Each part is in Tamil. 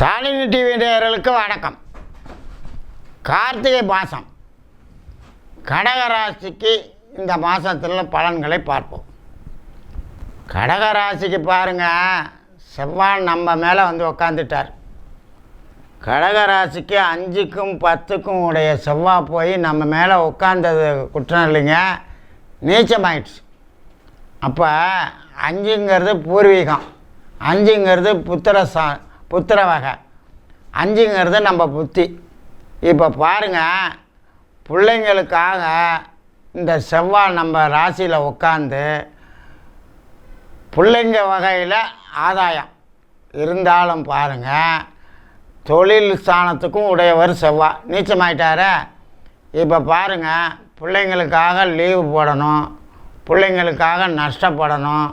சாலினி டிவி நேயர்களுக்கு வணக்கம். கார்த்திகை மாதம் கடகராசிக்கு இந்த மாதத்தில் பலன்களை பார்ப்போம். கடகராசிக்கு பாருங்க செவ்வாய் நம்ம மேலே வந்து உக்காந்துட்டார். கடகராசிக்கு அஞ்சுக்கும் பத்துக்கும் உடைய செவ்வாய் போய் நம்ம மேலே உட்காந்தது குற்றம் இல்லைங்க நீச்சமாயிடுச்சு. அப்போ அஞ்சுங்கிறது பூர்வீகம் அஞ்சுங்கிறது புத்திர சா புத்திர வகை அஞ்சுங்கிறது நம்ம புத்தி. இப்போ பாருங்கள் பிள்ளைங்களுக்காக இந்த செவ்வாய் நம்ம ராசியில் உட்காந்து பிள்ளைங்க வகையில் ஆதாயம். இருந்தாலும் பாருங்கள் தொழில் ஸ்தானத்துக்கும் உடையவர் செவ்வாய். நீச்சமாயிட்டாரே? இப்போ பாருங்கள் பிள்ளைங்களுக்காக லீவு போடணும் பிள்ளைங்களுக்காக நஷ்டப்படணும்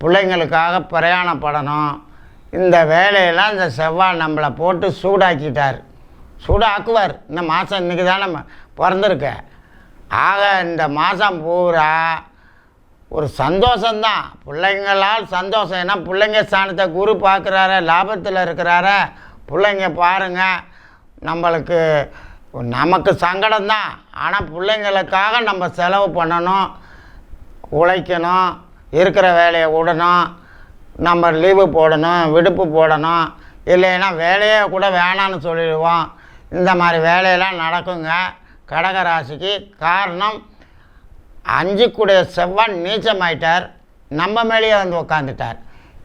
பிள்ளைங்களுக்காக பிரயாணப்படணும் இந்த வேலையெல்லாம் இந்த செவ்வாய் நம்மளை போட்டு சூடாக்கிட்டார். சூடாக்குவார். இந்த மாதம் இன்றைக்கி தான் நம்ம பிறந்திருக்க. ஆக இந்த மாதம் பூரா ஒரு சந்தோஷந்தான் பிள்ளைங்களால் சந்தோஷம். ஏன்னா பிள்ளைங்க ஸ்தானத்தை குரு பார்க்குறாரு லாபத்தில் இருக்கிறாரு. பிள்ளைங்க பாருங்க நம்மளுக்கு நமக்கு சங்கடம் தான் ஆனால் பிள்ளைங்களுக்காக நம்ம செலவு பண்ணணும் உழைக்கணும் இருக்கிற வேலையை விடணும். நம்ம லீவு போடணும் விடுப்பு போடணும் இல்லைன்னா வேலையே கூட வேணான்னு சொல்லிடுவோம். இந்த மாதிரி வேலையெல்லாம் நடக்குங்க. கடகராசிக்கு காரணம் அஞ்சுக்குடைய செவ்வாய் நீச்சமாயிட்டார். நம்ம மேலேயே வந்து உக்காந்துட்டார்.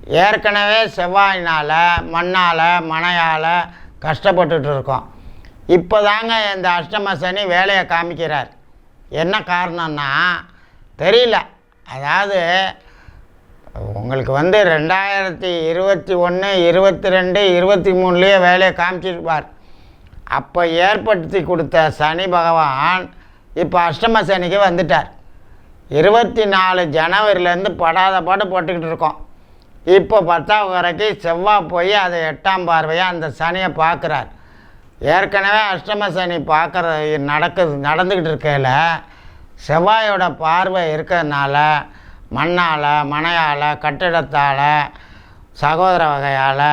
ஏற்கனவே செவ்வாயினால் மண்ணால் மனையால் கஷ்டப்பட்டுட்டு இருக்கோம். இப்போ தாங்க இந்த அஷ்டம சனி வேலையை காமிக்கிறார். என்ன காரணம்னா தெரியல. அதாவது உங்களுக்கு வந்து ரெண்டாயிரத்தி இருபத்தி ஒன்று இருபத்தி ரெண்டு இருபத்தி மூணுலேயே வேலையை காமிச்சிருப்பார். அப்போ ஏற்படுத்தி கொடுத்த சனி பகவான் இப்போ அஷ்டம சனிக்கு வந்துட்டார். இருபத்தி நாலு ஜனவரிலேருந்து படாத பாடு போட்டுக்கிட்டு இருக்கோம். இப்போ பத்தாவது வரைக்கும் செவ்வாய் போய் அதை எட்டாம் பார்வையாக அந்த சனியை பார்க்குறார். ஏற்கனவே அஷ்டம சனி பார்க்குற நடக்குது நடந்துக்கிட்டு இருக்கையில் செவ்வாயோட பார்வை இருக்கிறதுனால மண்ணால் மனையால் கட்டிடத்தால் சகோதர வகையால்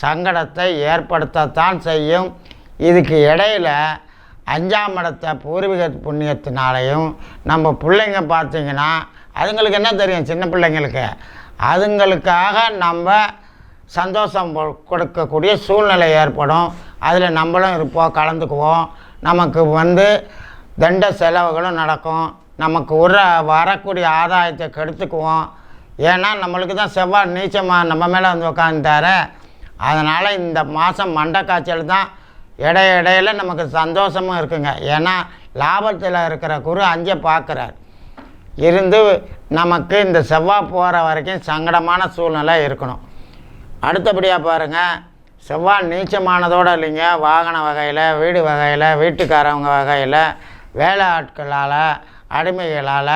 சங்கடத்தை ஏற்படுத்தத்தான் செய்யும். இதுக்கு இடையில் அஞ்சாம் இடத்த பூர்வீக புண்ணியத்தினாலையும் நம்ம பிள்ளைங்க பார்த்திங்கன்னா அதுங்களுக்கு என்ன தெரியும் சின்ன பிள்ளைங்களுக்கு? அதுங்களுக்காக நம்ம சந்தோஷம் கொடுக்கக்கூடிய சூழ்நிலை ஏற்படும். அதில் நம்மளும் இருப்போம் கலந்துக்குவோம். நமக்கு வந்து தண்ட செலவுகளும் நடக்கும். நமக்கு உர வரக்கூடிய ஆதாயத்தை கெடுத்துக்குவோம். ஏன்னா நம்மளுக்கு தான் செவ்வாய் நீச்சமாக நம்ம மேலே வந்து உக்காந்துட்டாரு. அதனால் இந்த மாதம் மண்டை காய்ச்சல் தான் இடைய இடையில நமக்கு சந்தோஷமும் இருக்குங்க. ஏன்னா லாபத்தில் இருக்கிற குரு அஞ்சை பார்க்குறார் இருந்து நமக்கு இந்த செவ்வாய் போகிற வரைக்கும் சங்கடமான சூழ்நிலை இருக்கணும். அடுத்தபடியாக பாருங்கள் செவ்வாய் நீச்சமானதோடு இல்லைங்க. வாகன வகையில் வீடு வகையில் வீட்டுக்காரவங்க வகையில் வேலை ஆட்களால் அடிமைகளால்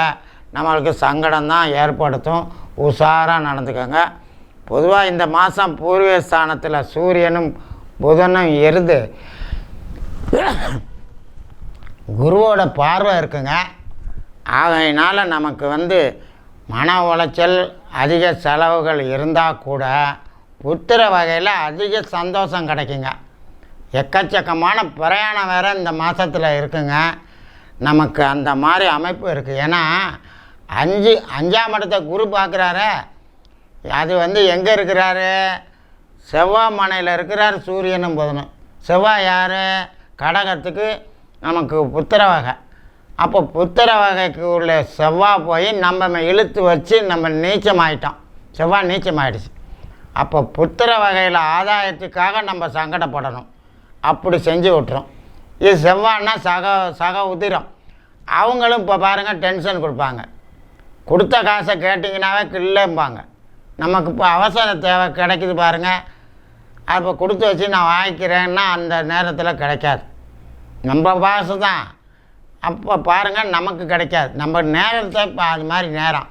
நம்மளுக்கு சங்கடம் தான் ஏற்படுத்தும். உஷாராக நடந்துக்கோங்க. பொதுவாக இந்த மாதம் பூர்வீக ஸ்தானத்தில் சூரியனும் புதனும் இருந்து குருவோட பார்வை இருக்குங்க. ஆகையினால் நமக்கு வந்து மன உளைச்சல் அதிக செலவுகள் இருந்தால் கூட புத்திர வகையில் அதிக சந்தோஷம் கிடைக்குங்க. எக்கச்சக்கமான பிரயாணம் வேறு இந்த மாதத்தில் இருக்குங்க. நமக்கு அந்த மாதிரி அமைப்பு இருக்குது ஏன்னா அஞ்சு அஞ்சாம் இடத்தை குரு பார்க்குறாரு. அது வந்து எங்கே இருக்கிறாரு? செவ்வாய் மனையில் இருக்கிறார் சூரியனும் புதனும். செவ்வாய் யார்? கடகத்துக்கு நமக்கு புத்திர வகை. அப்போ புத்திர வகைக்கு உள்ள செவ்வாய் போய் நம்ம இழுத்து வச்சு நம்ம நீச்சமாயிட்டோம். செவ்வாய் நீச்சமாயிடுச்சு. அப்போ புத்திர வகையில் ஆதாயத்துக்காக நம்ம சங்கடப்படணும். அப்படி செஞ்சு விட்டுரும். இது செவ்வாய்னா சக சக உதிரம். அவங்களும் இப்போ பாருங்கள் டென்ஷன் கொடுப்பாங்க. கொடுத்த காசை கேட்டிங்கனாவே கில்லேம்பாங்க. நமக்கு இப்போ அவசர தேவை கிடைக்குது பாருங்கள் அப்போ கொடுத்து வச்சு நான் வாங்கிக்கிறேன்னா அந்த நேரத்தில் கிடைக்காது. நம்ம பாசு தான். அப்போ பாருங்கள் நமக்கு கிடைக்காது. நம்ம நேரத்தை இப்போ அது மாதிரி நேரம்.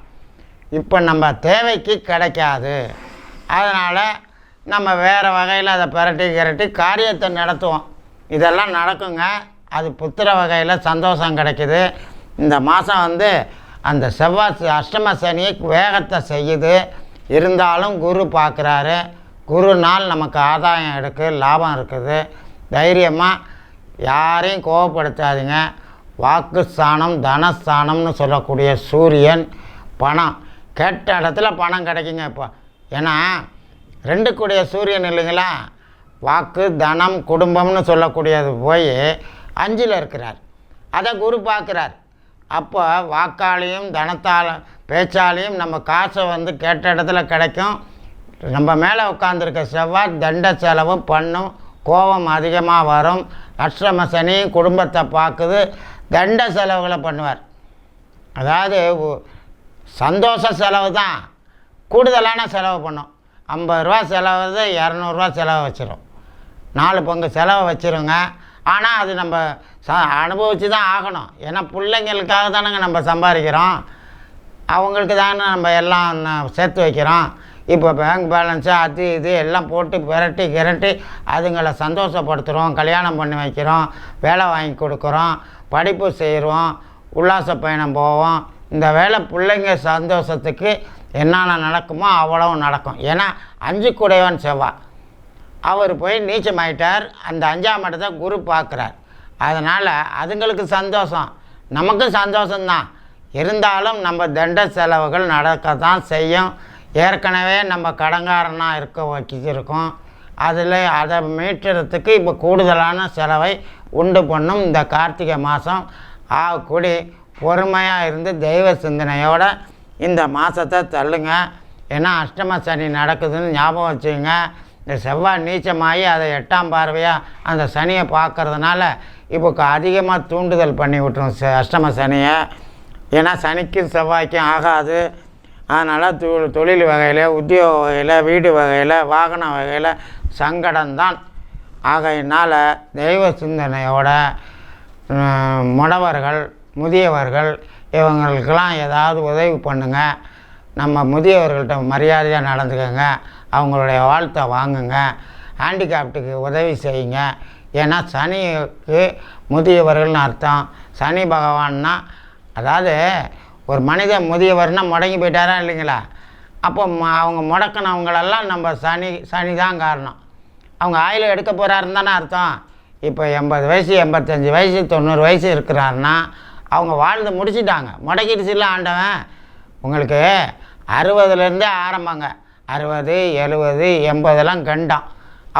இப்போ நம்ம தேவைக்கு கிடைக்காது. அதனால் நம்ம வேறு வகையில் அதை பிரட்டி கிரட்டி காரியத்தை நடத்துவோம். இதெல்லாம் நடக்குங்க. அது புத்திர வகையில் சந்தோஷம் கிடைக்குது. இந்த மாதம் வந்து அந்த செவ்வாய் அஷ்டம சனி வேகத்தை செய்யுது. இருந்தாலும் குரு பார்க்குறாரு. குருனால் நமக்கு ஆதாயம் இருக்குது லாபம் இருக்குது. தைரியமாக யாரையும் கோவப்படுத்தாதீங்க. வாக்குஸ்தானம் தனஸ்தானம்னு சொல்லக்கூடிய சூரியன் பணம். கேட்ட இடத்துல பணம் கிடைக்குங்க இப்போ. ஏன்னா ரெண்டு கூடிய சூரியன் இல்லைங்களா? வாக்கு தனம் குடும்பம்னு சொல்லக்கூடியது போய் அஞ்சில் இருக்கிறார். அதை குரு பார்க்குறார். அப்போ வாக்காலையும் தனத்தால் பேச்சாலையும் நம்ம காசை வந்து கேட்ட இடத்துல கிடைக்கும். நம்ம மேலே உட்காந்துருக்க செவ்வாய் தண்ட செலவு பண்ணும். கோபம் அதிகமாக வரும். அஷ்டம சனி குடும்பத்தை பார்க்குது. தண்ட செலவுகளை பண்ணுவார். அதாவது சந்தோஷ செலவு தான். கூடுதலான செலவு பண்ணும். ஐம்பது ரூபா செலவு இரநூறுவா செலவு வச்சிடும் நாலு பங்கு செலவை வச்சிருங்க. ஆனால் அது நம்ம ச அனுபவித்து தான் ஆகணும். ஏன்னா பிள்ளைங்களுக்காக தானேங்க நம்ம சம்பாதிக்கிறோம். அவங்களுக்கு தானே நம்ம எல்லாம் சேர்த்து வைக்கிறோம். இப்போ பேங்க் பேலன்ஸு அது இது எல்லாம் போட்டு விரட்டி கிரட்டி அதுங்களை சந்தோஷப்படுத்துகிறோம் கல்யாணம் பண்ணி வைக்கிறோம். வேலை வாங்கி கொடுக்குறோம். படிப்பு செய்கிறோம் உல்லாச பயணம் போவோம். இந்த வேலை பிள்ளைங்க சந்தோஷத்துக்கு என்னென்ன நடக்குமோ அவ்வளவும் நடக்கும். ஏன்னா அஞ்சு குடையவன் செவ்வாய். அவர் போய் நீச்சமாயிட்டார். அந்த அஞ்சாம் இடத்தை குரு பார்க்குறார். அதனால் அதுங்களுக்கு சந்தோஷம். நமக்கும் சந்தோஷம்தான். இருந்தாலும் நம்ம தண்ட செலவுகள் நடக்க தான் செய்யும். ஏற்கனவே நம்ம கடங்காரனாக இருக்க வச்சிருக்கோம். அதில் அதை மீட்டுறதுக்கு இப்போ கூடுதலான செலவை உண்டு பண்ணும் இந்த கார்த்திகை மாதம். ஆகக்கூடி பொறுமையாக இருந்து தெய்வ சிந்தனையோடு இந்த மாதத்தை தள்ளுங்க. ஏன்னா அஷ்டம சனி நடக்குதுன்னு ஞாபகம் வச்சுங்க இந்த செவ்வாய் நீச்சமாகி அதை எட்டாம் பார்வையாக அந்த சனியை பார்க்கறதுனால இப்போ அதிகமாக தூண்டுதல் பண்ணி விட்டுரும் ச- அஷ்டம சனியை. ஏன்னா சனிக்கும் செவ்வாய்க்கும் ஆகாது. அதனால் தொ தொழில் வகையில் உத்தியோக வகையில் வீடு வகையில் வாகன வகையில் சங்கடம்தான் ஆகையினால் தெய்வ சிந்தனையோட முடவர்கள் முதியவர்கள் இவங்களுக்கெல்லாம் ஏதாவது உதவி பண்ணுங்க. நம்ம முதியவர்கள்ட்ட மரியாதையாக நடந்துக்கோங்க. அவங்களுடைய வாழ்த்தை வாங்குங்க. ஹேண்டிகேப்டுக்கு உதவி செய்யுங்க. ஏன்னா சனிக்கு முதியவர்கள்னு அர்த்தம். சனி பகவான்னா அதாவது ஒரு மனிதன் முதியவர்னால் முடங்கி போயிட்டாரா இல்லைங்களா? அப்போ ம- அவங்க முடக்கினவங்களெல்லாம் நம்ம சனி சனி தான் காரணம். அவங்க ஆயில் எடுக்க போகிறாருன்னு தானே அர்த்தம். இப்போ எண்பது வயசு எண்பத்தஞ்சு வயசு தொண்ணூறு வயசு இருக்கிறாருன்னா அவங்க வாழ்ந்து முடிச்சிட்டாங்க. முடக்கிடுச்சுல ஆண்டவன்? உங்களுக்கு அறுபதுலேருந்தே ஆரம்பங்க. அறுபது எழுபது எண்பதெல்லாம் கண்டான்.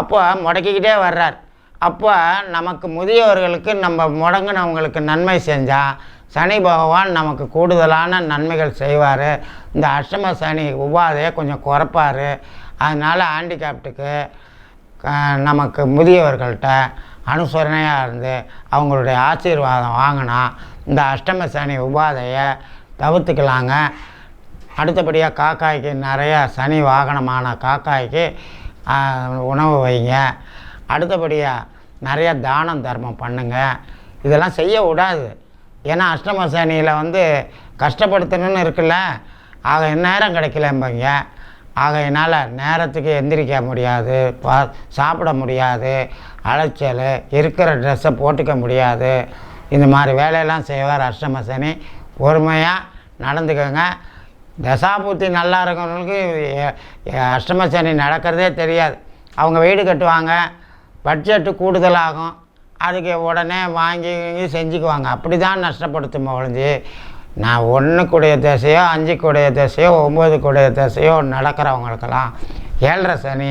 அப்போ முடக்கிக்கிட்டே வர்றார். அப்போ நமக்கு முதியவர்களுக்கு நம்ம முடங்கினவங்களுக்கு நன்மை செஞ்சால் சனி பகவான் நமக்கு கூடுதலான நன்மைகள் செய்வார். இந்த அஷ்டம சனி உபாதையை கொஞ்சம் குறைப்பார். அதனால் ஹேண்டிகேப்டுக்கு நமக்கு முதியவர்கள்ட்ட அனுசரணையாக இருந்து அவங்களுடைய ஆசீர்வாதம் வாங்கினா இந்த அஷ்டம சனி உபாதையை தவிர்த்துக்கலாங்க. அடுத்தபடியாக காக்காய்க்கு நிறையா சனி வாகனமான காக்காய்க்கு உணவு வைங்க. அடுத்தபடியாக நிறையா தானம் தர்மம் பண்ணுங்க. இதெல்லாம் செய்ய விடாது. ஏன்னா அஷ்டம சனியில் வந்து கஷ்டப்படுத்தணும்னு இருக்குல்ல. ஆக நேரம் ஆக ஆகையினால் நேரத்துக்கு எந்திரிக்க முடியாது. பா சாப்பிட முடியாது. அலைச்சல் இருக்கிற ட்ரெஸ்ஸை போட்டுக்க முடியாது. இந்த மாதிரி வேலையெல்லாம் செய்வார் அஷ்டம சனி. பொறுமையாக நடந்துக்கோங்க. தசாபூர்த்தி நல்லா இருக்கிறவங்களுக்கு அஷ்டம சனி நடக்கிறதே தெரியாது. அவங்க வீடு கட்டுவாங்க பட்ஜெட்டு கூடுதலாகும். அதுக்கு உடனே வாங்கி வாங்கி செஞ்சுக்குவாங்க. அப்படி தான் நஷ்டப்படுத்தும் ஒழிஞ்சு நான் ஒன்று கூடிய திசையோ அஞ்சு கூடிய திசையோ ஒம்பது கூடிய திசையோ நடக்கிறவங்களுக்கெல்லாம் ஏழரை சனி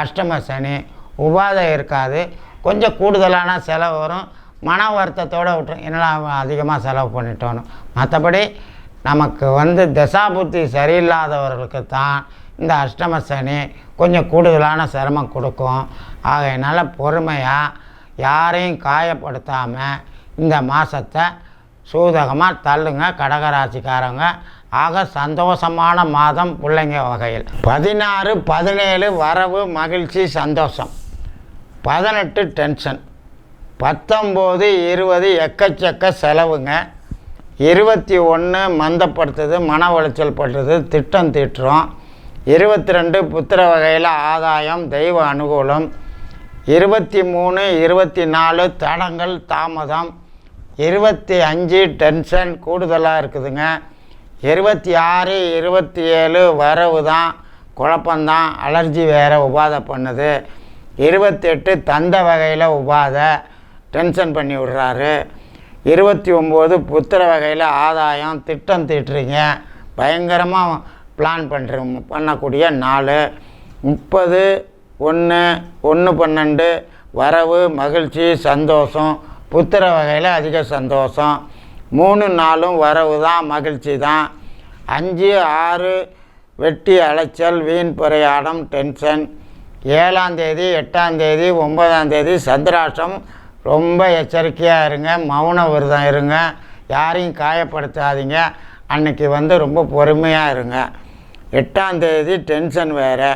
அஷ்டம சனி உபாதை இருக்காது. கொஞ்சம் கூடுதலான செலவு வரும். மன வருத்தத்தோடு விட்டுரும். என்னடா அதிகமாக செலவு பண்ணிட்டோன்னு. மற்றபடி நமக்கு வந்து தசாபுத்தி சரியில்லாதவர்களுக்கு தான் இந்த அஷ்டம சனி கொஞ்சம் கூடுதலான சிரமம் கொடுக்கும். ஆகையினால் பொறுமையாக யாரையும் காயப்படுத்தாமல் இந்த மாதத்தை சூதகமாக தள்ளுங்க கடகராசிக்காரங்க. ஆக சந்தோஷமான மாதம் பிள்ளைங்க வகையில். பதினாறு பதினேழு வரவு மகிழ்ச்சி சந்தோஷம். பதினெட்டு டென்ஷன். பத்தொம்போது இருபது எக்கச்சக்க செலவுங்க. இருபத்தி ஒன்று மந்தப்படுத்துது மன உளைச்சல் படுறது திட்டம் தீட்டுறோம். இருபத்தி ரெண்டு புத்திர வகையில் ஆதாயம் தெய்வ அனுகூலம். இருபத்தி மூணு இருபத்தி நாலு தடங்கள் தாமதம். இருபத்தி அஞ்சு டென்ஷன் கூடுதலாக இருக்குதுங்க. இருபத்தி ஆறு இருபத்தி ஏழு வரவு தான் குழப்பந்தான் அலர்ஜி வேறு உபாதை பண்ணுது. இருபத்தெட்டு தந்த வகையில் உபாதை. டென்ஷன் பண்ணி விடுறாரு. இருபத்தி ஒம்பது புத்திர வகையில் ஆதாயம் திட்டம் தீட்டுறீங்க. பயங்கரமாக பிளான் பண்ணுற பண்ணக்கூடிய நாள். முப்பது ஒன்று ஒன்று பன்னெண்டு வரவு மகிழ்ச்சி சந்தோஷம். புத்திர வகையில் அதிக சந்தோஷம். மூணு நாளும் வரவு தான் மகிழ்ச்சி தான். அஞ்சு ஆறு வெட்டி அலைச்சல் வீண் பிரயாணம் டென்ஷன் ஏழாம் தேதி எட்டாம் தேதி ஒன்பதாம் தேதி சந்திராஷ்டம் ரொம்ப எச்சரிக்கையாக இருங்க மௌன விரதம் இருங்க யாரையும் காயப்படுத்தாதீங்க. அன்னைக்கு வந்து ரொம்ப பொறுமையாக இருங்க. எட்டாந்தேதி டென்ஷன் வேறு.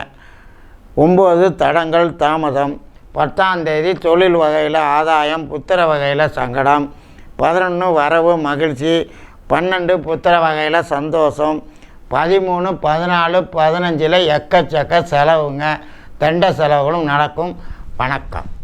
ஒம்பது தடங்கள் தாமதம். பத்தாந்தேதி தொழில் வகையில் ஆதாயம் புத்திர வகையில் சங்கடம். பதினொன்று வரவு மகிழ்ச்சி. பன்னெண்டு புத்திர வகையில் சந்தோஷம். பதிமூணு பதினாலு பதினஞ்சில் எக்கச்சக்க செலவுங்க. தண்ட செலவுகளும் நடக்கும். வணக்கம்.